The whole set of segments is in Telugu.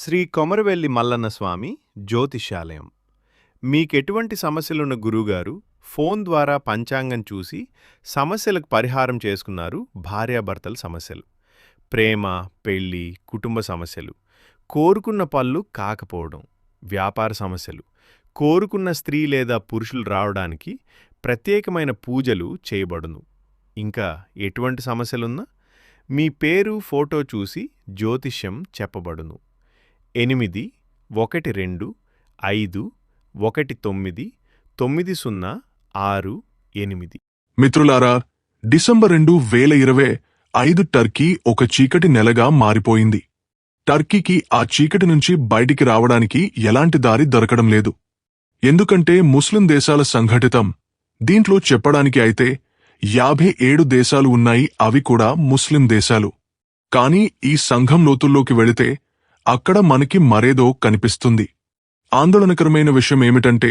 శ్రీ కొమరవెల్లి మల్లన్న స్వామి జ్యోతిష్యాలయం. మీకెటువంటి సమస్యలున్న గురువుగారు ఫోన్ ద్వారా పంచాంగం చూసి సమస్యలకు పరిహారం చేసుకున్నారు భార్యాభర్తల సమస్యలు. ప్రేమ పెళ్ళి కుటుంబ సమస్యలు. కోరుకున్న పళ్ళు కాకపోవడం వ్యాపార సమస్యలు. కోరుకున్న స్త్రీ లేదా పురుషులు రావడానికి ప్రత్యేకమైన పూజలు చేయబడును. ఇంకా ఎటువంటి సమస్యలున్నా మీ పేరు ఫోటో చూసి జ్యోతిష్యం చెప్పబడును. ఎనిమిది ఒకటి రెండు ఐదు ఒకటి తొమ్మిది తొమ్మిది సున్నా ఆరు ఎనిమిది. మిత్రులారా డిసెంబర్ రెండు వేల ఇరవై ఐదు టర్కీ ఒక చీకటి నెలగా మారిపోయింది. టర్కీకి ఆ చీకటి నుంచి బయటికి రావడానికి ఎలాంటి దారి దొరకడం లేదు. ఎందుకంటే ముస్లిం దేశాల సంఘటితం. దీంట్లో చెప్పడానికి అయితే యాభై ఏడు దేశాలు ఉన్నాయి అవి కూడా ముస్లిం దేశాలు. కానీ ఈ సంఘం లోతుల్లోకి వెళితే అక్కడ మనకి మరేదో కనిపిస్తుంది. ఆందోళనకరమైన విషయం ఏమిటంటే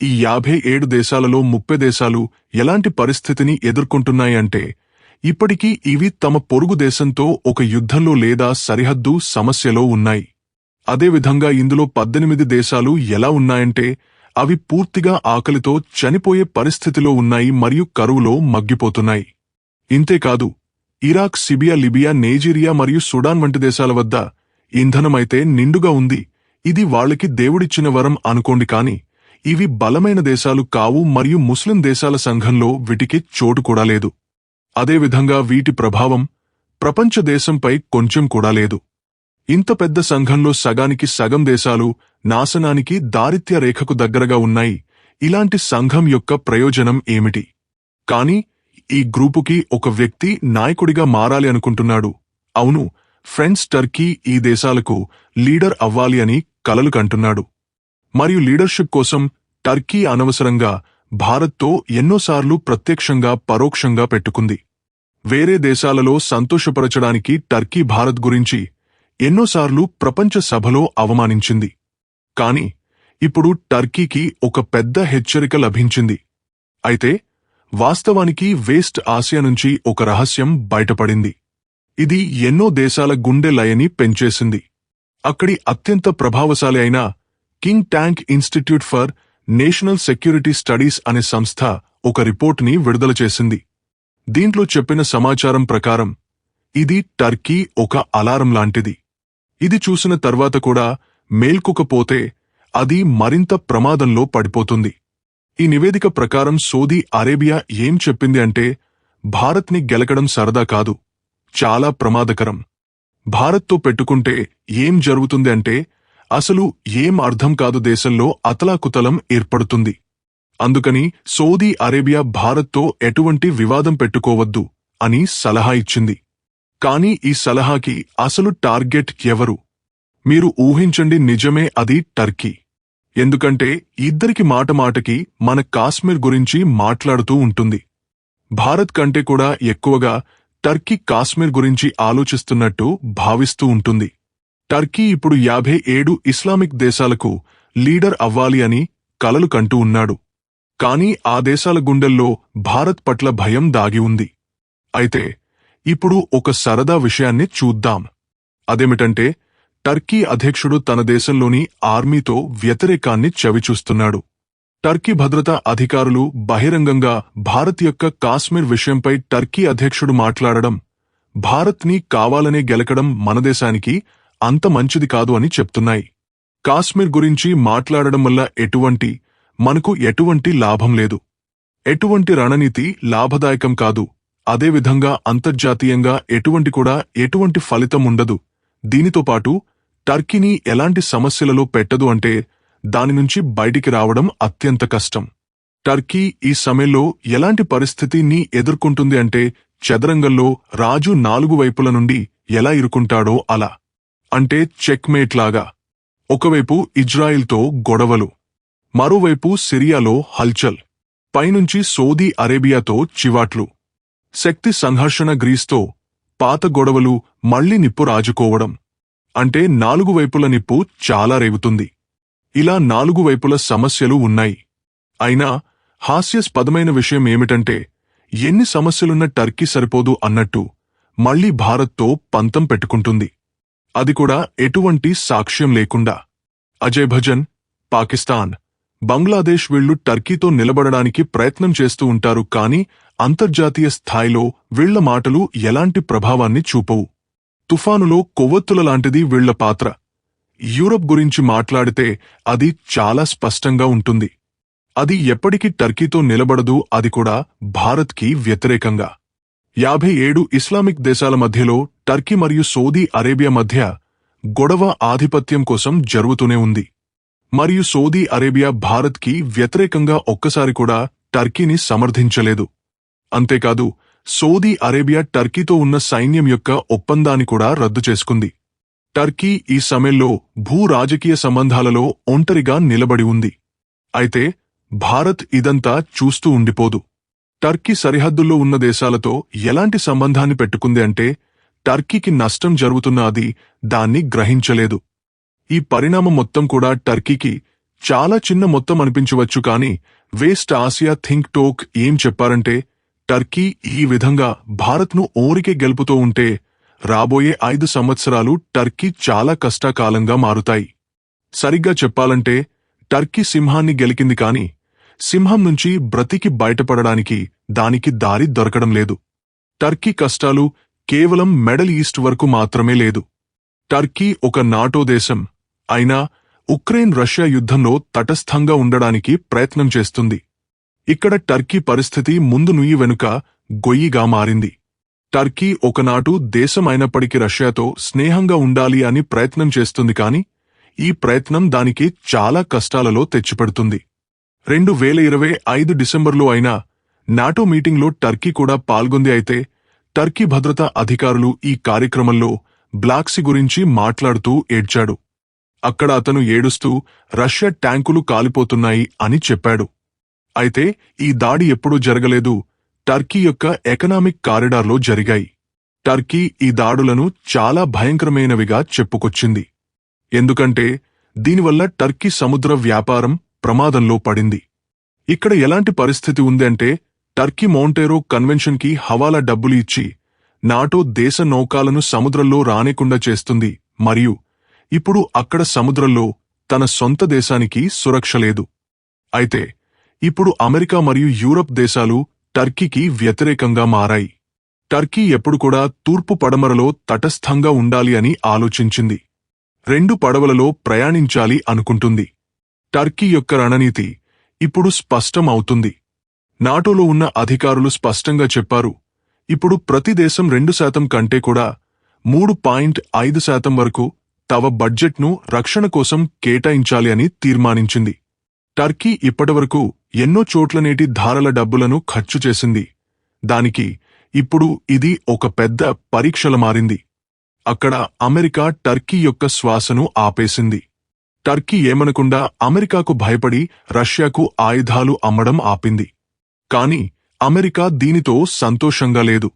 ఈ యాభై ఏడు దేశాలలో ముప్పై దేశాలు ఎలాంటి పరిస్థితిని ఎదుర్కొంటున్నాయంటే ఇప్పటికీ ఇవి తమ పొరుగు దేశంతో ఒక యుద్ధంలో లేదా సరిహద్దు సమస్యలో ఉన్నాయి. అదేవిధంగా ఇందులో పద్దెనిమిది దేశాలు ఎలా ఉన్నాయంటే అవి పూర్తిగా ఆకలితో చనిపోయే పరిస్థితిలో ఉన్నాయి మరియు కరువులో మగ్గిపోతున్నాయి. ఇంతేకాదు ఇరాక్ సిబియా లిబియా నైజీరియా మరియు సుడాన్ వంటి దేశాల వద్ద ఇంధనమైతే నిండుగా ఉంది. ఇది వాళ్ళకి దేవుడిచ్చిన వరం అనుకోండి కాని ఇవి బలమైన దేశాలు కావు మరియు ముస్లిం దేశాల సంఘంలో వీటికి చోటు కూడా లేదు. అదేవిధంగా వీటి ప్రభావం ప్రపంచ దేశంపై కొంచెం కూడా లేదు. ఇంత పెద్ద సంఘంలో సగానికి సగం దేశాలు నాశనానికి దారిత్య రేఖకు దగ్గరగా ఉన్నాయి. ఇలాంటి సంఘం యొక్క ప్రయోజనం ఏమిటి? కాని ఈ గ్రూపుకి ఒక వ్యక్తి నాయకుడిగా మారాలి అనుకుంటున్నాడు. అవును ఫ్రెండ్స్ టర్కీ ఈ దేశాలకు లీడర్ అవ్వాలి అని కలలు కంటున్నాడు. మరియు లీడర్షిప్ కోసం టర్కీ అనవసరంగా భారత్తో ఎన్నోసార్లు ప్రత్యక్షంగా పరోక్షంగా పెట్టుకుంది. వేరే దేశాలలో సంతోషపరచడానికి టర్కీ భారత్ గురించి ఎన్నోసార్లు ప్రపంచ సభలో అవమానించింది. కాని ఇప్పుడు టర్కీకి ఒక పెద్ద హెచ్చరిక లభించింది. అయితే వాస్తవానికి వేస్ట్ ఆసియా నుంచి ఒక రహస్యం బయటపడింది. ఇది ఎన్నో దేశాల గుండె లయని పెంచేసింది. అక్కడి అత్యంత ప్రభావశాలి అయిన think tank institute for national security studies అనే సంస్థ ఒక రిపోర్ట్ని విడుదల చేసింది. దీంట్లో చెప్పిన సమాచారం ప్రకారం ఇది టర్కీ ఒక అలారం లాంటిది. ఇది చూసిన తర్వాత కూడా మేల్కొకపోతే అది మరింత ప్రమాదంలో పడిపోతుంది. ఈ నివేదిక ప్రకారం సౌదీ అరేబియా ఏం చెప్పింది అంటే భారత్ని గెలకడం సరదా కాదు. చాలా ప్రమాదకరం. భారత్తో పెట్టుకుంటే ఏం జరుగుతుంది అంటే అసలు ఏం అర్థం కాదు దేశంలో అతలాకుతలం ఏర్పడుతుంది. అందుకని సౌదీ అరేబియా భారత్తో ఎటువంటి వివాదం పెట్టుకోవద్దు అని సలహా ఇచ్చింది. కానీ ఈ సలహాకి అసలు టార్గెట్ ఎవరు? మీరు ఊహించండి నిజమే అది టర్కీ. ఎందుకంటే ఇద్దరికి మాట మాటకి మన కాశ్మీర్ గురించి మాట్లాడుతూ ఉంటుంది. భారత్ కంటే కూడా ఎక్కువగా టర్కీ కాశ్మీర్ గురించి ఆలోచిస్తున్నట్టు భావిస్తూ ఉంటుంది. టర్కీ ఇప్పుడు యాభై ఏడు ఇస్లామిక్ దేశాలకు లీడర్ అవ్వాలి అని కలలు కంటూ ఉన్నాడు. కాని ఆ దేశాల గుండెల్లో భారత్ పట్ల భయం దాగి ఉంది. అయితే ఇప్పుడు ఒక సరదా విషయాన్ని చూద్దాం. అదేమిటంటే టర్కీ అధ్యక్షుడు తన దేశంలోని ఆర్మీతో వ్యతిరేకాన్ని చవిచూస్తున్నాడు. టర్కీ భద్రతా అధికారులు బహిరంగంగా భారత్ యొక్క కాశ్మీర్ విషయంపై టర్కీ అధ్యక్షుడు మాట్లాడడం భారత్ని కావాలనే గెలకడం మనదేశానికి అంత మంచిది కాదు అని చెప్తున్నాయి. కాశ్మీర్ గురించి మాట్లాడడం వల్ల ఎటువంటి మనకు ఎటువంటి లాభం లేదు. ఎటువంటి రణనీతి లాభదాయకం కాదు. అదేవిధంగా అంతర్జాతీయంగా ఎటువంటి కూడా ఎటువంటి ఫలితం ఉండదు. దీనితో పాటు టర్కీని ఎలాంటి సమస్యలలో పెట్టదు అంటే దాని నుంచి బయటికి రావడం అత్యంత కష్టం. టర్కీ ఈ సమయంలో ఎలాంటి పరిస్థితిని ఎదుర్కొంటుంది అంటే చదరంగంలో రాజు నాలుగు వైపుల నుండి ఎలా ఇరుకుంటాడో అలా. అంటే చెక్మేట్ లాగా. ఒకవైపు ఇజ్రాయిల్తో గొడవలు. మరోవైపు సిరియాలో హల్చల్. పైనుంచి సౌదీ అరేబియాతో చివాట్లు. శక్తి సంఘర్షణ గ్రీస్తో పాత గొడవలు మళ్ళీ నిప్పు రాజుకోవడం. అంటే నాలుగు వైపుల నిప్పు చాలా రేగుతుంది. ఇలా నాలుగు వైపుల సమస్యలు ఉన్నాయి. అయినా హాస్యాస్పదమైన విషయం ఏమిటంటే ఎన్ని సమస్యలున్న టర్కీ సరిపోదు అన్నట్టు మళ్ళీ భారత్తో పంతం పెట్టుకుంటుంది. అది కూడా ఎటువంటి సాక్ష్యం లేకుండా. అజయ్ భజన్ పాకిస్తాన్ బంగ్లాదేశ్ వీళ్ళు టర్కీతో నిలబడడానికి ప్రయత్నం చేస్తూ ఉంటారు కానీ అంతర్జాతీయ స్థాయిలో వీళ్ళ మాటలు ఎలాంటి ప్రభావాన్ని చూపవు. తుఫానులో కొవ్వొత్తుల లాంటిది వీళ్ళ పాత్ర. యూరప్ గురించి మాట్లాడితే అది చాలా స్పష్టంగా ఉంటుంది. అది ఎప్పటికీ టర్కీతో నిలబడదు అది కూడా భారత్కి వ్యతిరేకంగా. యాభై ఏడు ఇస్లామిక్ దేశాల మధ్యలో టర్కీ మరియు సౌదీ అరేబియా మధ్య గొడవ ఆధిపత్యం కోసం జరుగుతూనే ఉంది. మరియు సౌదీ అరేబియా భారత్కి వ్యతిరేకంగా ఒక్కసారి కూడా టర్కీని సమర్థించలేదు. అంతేకాదు సౌదీ అరేబియా టర్కీతో ఉన్న సైన్యం యొక్క ఒప్పందాన్ని కూడా రద్దు చేసుకుంది. టర్కీ ఈ సమయంలో భూ రాజకీయ సంబంధాలలో ఒంటరిగా నిలబడి ఉంది. అయితే భారత్ ఇదంతా చూస్తూ ఉండిపోదు. టర్కీ సరిహద్దుల్లో ఉన్న దేశాలతో ఎలాంటి సంబంధాన్ని పెట్టుకుంది అంటే టర్కీకి నష్టం జరుగుతున్న అది దాన్ని గ్రహించలేదు. ఈ పరిణామం మొత్తం కూడా టర్కీకి చాలా చిన్న మొత్తం అనిపించవచ్చు కానీ వేస్ట్ ఆసియా థింక్ టోక్ ఏం చెప్పారంటే టర్కీ ఈ విధంగా భారత్ను ఓరికే గెలుపుతూ ఉంటే రాబోయే ఐదు సంవత్సరాలు టర్కీ చాలా కష్టకాలంగా మారుతాయి. సరిగ్గా చెప్పాలంటే టర్కీ సింహాన్ని గెలికింది కాని సింహం నుంచి బ్రతికి బయటపడడానికి దానికి దారి దొరకడం లేదు. టర్కీ కష్టాలు కేవలం మెడల్ ఈస్ట్ వరకు మాత్రమే లేదు. టర్కీ ఒక నాటో దేశం అయినా ఉక్రెయిన్ రష్యా యుద్ధంలో తటస్థంగా ఉండడానికి ప్రయత్నం చేస్తుంది. ఇక్కడ టర్కీ పరిస్థితి ముందు నుయ్యి వెనుక గొయ్యిగా మారింది. టర్కీ ఒకనాటు దేశం అయినప్పటికీ రష్యాతో స్నేహంగా ఉండాలి అని ప్రయత్నం చేస్తుంది కాని ఈ ప్రయత్నం దానికి చాలా కష్టాలలో తెచ్చిపెడుతుంది. రెండు వేల ఇరవై ఐదు డిసెంబర్లో అయినా నాటో మీటింగ్లో టర్కీ కూడా పాల్గొంది అయితే టర్కీ భద్రతా అధికారులు ఈ కార్యక్రమంలో బ్లాక్సీ గురించి మాట్లాడుతూ ఏడ్చాడు. అక్కడ అతను ఏడుస్తూ రష్యా ట్యాంకులు కాలిపోతున్నాయి అని చెప్పాడు. అయితే ఈ దాడి ఎప్పుడూ జరగలేదు టర్కీ యొక్క ఎకనామిక్ కారిడార్లో జరిగాయి. టర్కీ ఈ దాడులను చాలా భయంకరమైనవిగా చెప్పుకొచ్చింది. ఎందుకంటే దీనివల్ల టర్కీ సముద్ర వ్యాపారం ప్రమాదంలో పడింది. ఇక్కడ ఎలాంటి పరిస్థితి ఉంది అంటే టర్కీ మౌంటేరో కన్వెన్షన్కి హవాలా డబ్బులు ఇచ్చి నాటో దేశ నౌకాలను సముద్రంలో రానేకుండా చేస్తుంది మరియు ఇప్పుడు అక్కడ సముద్రంలో తన సొంత దేశానికి సురక్ష లేదు. అయితే ఇప్పుడు అమెరికా మరియు యూరప్ దేశాలు టర్కీకి వ్యతిరేకంగా మారాయి. టర్కీ ఎప్పుడు కూడా తూర్పు పడమరలో తటస్థంగా ఉండాలి అని ఆలోచించింది. రెండు పడవలలో ప్రయాణించాలి అనుకుంటుంది. టర్కీ యొక్క రణనీతి ఇప్పుడు స్పష్టం అవుతుంది. నాటోలో ఉన్న అధికారులు స్పష్టంగా చెప్పారు. ఇప్పుడు ప్రతి దేశం రెండు శాతం కంటే కూడా మూడు పాయింట్ ఐదు శాతం వరకు తవ బడ్జెట్ను రక్షణ కోసం కేటాయించాలి అని తీర్మానించింది. టర్కీ ఇప్పటివరకు ఎన్నో చోట్లనేటి ధారల డబ్బులను ఖర్చు చేసింది. దానికి ఇప్పుడు ఇది ఒక పెద్ద పరీక్షల మారింది. అక్కడ అమెరికా టర్కీ యొక్క శ్వాసను ఆపేసింది. టర్కీ ఏమనకుండా అమెరికాకు భయపడి రష్యాకు ఆయుధాలు అమ్మడం ఆపింది. కాని అమెరికా దీనితో సంతోషంగా లేదు.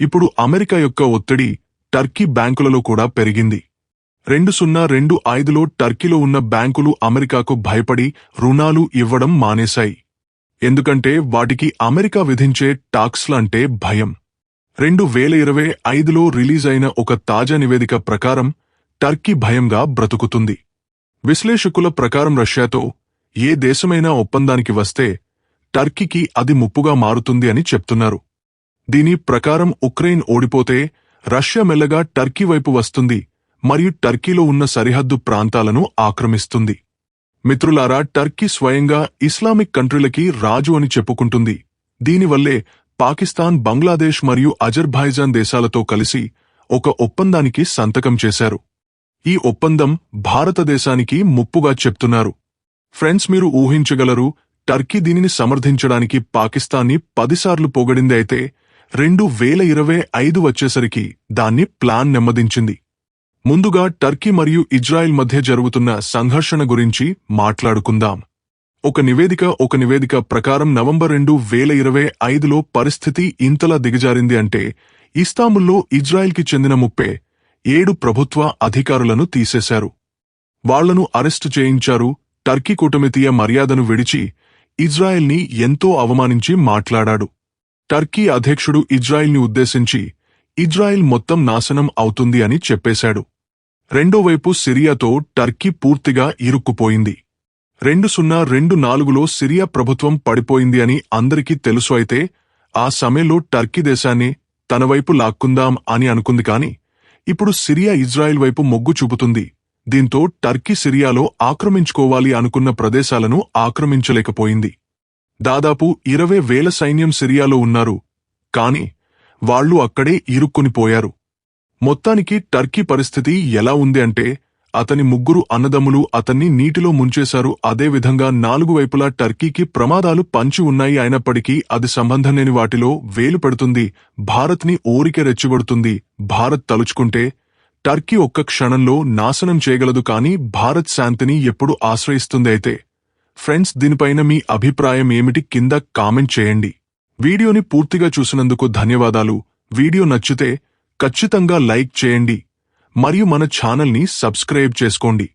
ఇప్పుడు అమెరికా యొక్క ఒత్తిడి టర్కీ బ్యాంకులలో కూడా పెరిగింది. రెండు సున్నా రెండు ఐదులో టర్కీలో ఉన్న బ్యాంకులు అమెరికాకు భయపడి రుణాలు ఇవ్వడం మానేశాయి. ఎందుకంటే వాటికి అమెరికా విధించే టాక్స్లంటే భయం. రెండు వేల ఇరవై ఐదులో రిలీజ్ అయిన ఒక తాజా నివేదిక ప్రకారం టర్కీ భయంగా బ్రతుకుతుంది. విశ్లేషకుల ప్రకారం రష్యాతో ఏ దేశమైనా ఒప్పందానికి వస్తే టర్కీకి అది ముప్పుగా మారుతుంది అని చెప్తున్నారు. దీని ప్రకారం ఉక్రెయిన్ ఓడిపోతే రష్యా మెల్లగా టర్కీ వైపు వస్తుంది మరియు టర్కీలో ఉన్న సరిహద్దు ప్రాంతాలను ఆక్రమిస్తుంది. మిత్రులారా టర్కీ స్వయంగా ఇస్లామిక్ కంట్రీలకి రాజు అని చెప్పుకుంటుంది. దీనివల్లే పాకిస్తాన్ బంగ్లాదేశ్ మరియు అజర్బైజాన్ దేశాలతో కలిసి ఒక ఒప్పందానికి సంతకం చేశారు. ఈ ఒప్పందం భారతదేశానికి ముప్పుగా చెప్తున్నారు. ఫ్రెండ్స్ మీరు ఊహించగలరు టర్కీ దీనిని సమర్థించడానికి పాకిస్తాన్ని పదిసార్లు పొగడింది అయితే రెండు వేల ఇరవై ఐదు వచ్చేసరికి దాన్ని ప్లాన్ నెమ్మదించింది. ముందుగా టర్కీ మరియు ఇజ్రాయెల్ మధ్య జరుగుతున్న సంఘర్షణ గురించి మాట్లాడుకుందాం. ఒక నివేదిక ఒక నివేదిక ప్రకారం నవంబర్ రెండు వేల ఇరవై ఐదులో పరిస్థితి ఇంతలా దిగజారింది అంటే ఇస్తాంబుల్లో ఇజ్రాయెల్కి చెందిన ముప్పే ఏడు ప్రభుత్వ అధికారులను తీసేశారు. వాళ్ళను అరెస్టు చేయించారు టర్కీ కూటమితీయ మర్యాదను విడిచి ఇజ్రాయెల్ని ఎంతో అవమానించి మాట్లాడాడు. టర్కీ అధ్యక్షుడు ఇజ్రాయెల్ని ఉద్దేశించి ఇజ్రాయెల్ మొత్తం నాశనం అవుతుంది అని చెప్పేశాడు. రెండోవైపు సిరియాతో టర్కీ పూర్తిగా ఇరుక్కుపోయింది. రెండు సున్నా రెండు నాలుగులో సిరియా ప్రభుత్వం పడిపోయింది అని అందరికీ తెలుసు అయితే ఆ సమయంలో టర్కీ దేశాన్ని తన వైపు లాక్కుందాం అని అనుకుంది కాని ఇప్పుడు సిరియా ఇజ్రాయెల్ వైపు మొగ్గు చూపుతుంది. దీంతో టర్కీ సిరియాలో ఆక్రమించుకోవాలి అనుకున్న ప్రదేశాలను ఆక్రమించలేకపోయింది. దాదాపు ఇరవై వేల సైన్యం సిరియాలో ఉన్నారు కాని వాళ్ళు అక్కడే ఇరుక్కునిపోయారు మొత్తానికి టర్కీ పరిస్థితి ఎలా ఉంది అంటే అతని ముగ్గురు అన్నదమ్ములు అతన్ని నీటిలో ముంచేశారు. అదేవిధంగా నాలుగు వైపులా టర్కీకి ప్రమాదాలు పంచి ఉన్నాయి అయినప్పటికీ అది సంబంధం లేని వాటిలో వేలు పెడుతుంది. భారత్ని ఓరిక రెచ్చగొడుతుంది భారత్ తలుచుకుంటే టర్కీ ఒక్క క్షణంలో నాశనం చేయగలదు కానీ భారత్ శాంతిని ఎప్పుడు ఆశ్రయిస్తుంది అయితే. ఫ్రెండ్స్ దీనిపైన మీ అభిప్రాయం ఏమిటి కింద కామెంట్ చేయండి. వీడియోని పూర్తిగా చూసినందుకు ధన్యవాదాలు. వీడియో నచ్చితే ఖచ్చితంగా లైక్ చేయండి మరియు మన ఛానల్ని సబ్స్క్రైబ్ చేసుకోండి.